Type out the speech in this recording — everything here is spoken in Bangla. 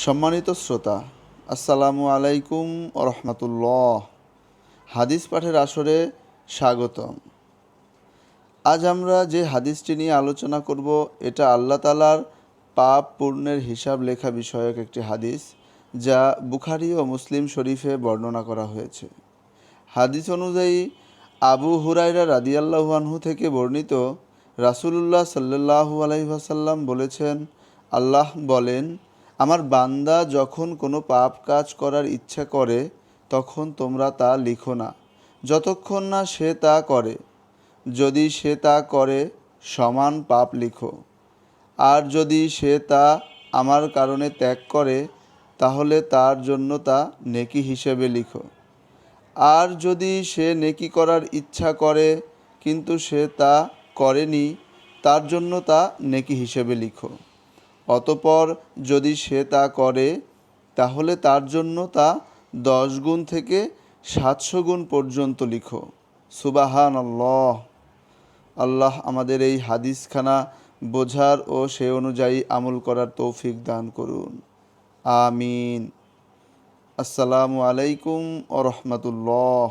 সম্মানিত শ্রোতা, আসসালামু আলাইকুম রহমতুল্লাহ। হাদিস পাঠের আসরে স্বাগতম। আজ আমরা যে হাদিসটি নিয়ে আলোচনা করব, এটা আল্লাহ তালার পাপ পূর্ণের হিসাব লেখা বিষয়ক একটি হাদিস, যা বুখারি ও মুসলিম শরীফে বর্ণনা করা হয়েছে। হাদিস অনুযায়ী, আবু হুরাইরা রাদিয়াল্লাহু আনহু থেকে বর্ণিত, রাসূলুল্লাহ সাল্লাল্লাহু আলাইহি ওয়াসাল্লাম বলেছেন, আল্লাহ বলেন আমার বান্দা যখন কোনো পাপ কাজ করার ইচ্ছা করে, তখন তোমরা তা লিখো না। যতক্ষণ না সে তা করে, যদি সে তা করে, সমান পাপ লিখো। আর যদি সে তা আমার কারণে ত্যাগ করে, তাহলে তার জন্য তা নেকি হিসেবে লিখো। আর যদি সে নেকি করার ইচ্ছা করে, কিন্তু সে তা করেনি, তার জন্য তা নেকি হিসেবে লিখো। অতপর যদি সে তা করে, তাহলে তার জন্য তা দশ গুণ থেকে সাতশো গুণ পর্যন্ত লিখো। সুবাহান আল্লাহ আল্লাহ আমাদের এই হাদিসখানা বোঝার ও সে অনুযায়ী আমল করার তৌফিক দান করুন। আমিন। আসসালামু আলাইকুম ও রহমতুল্লাহ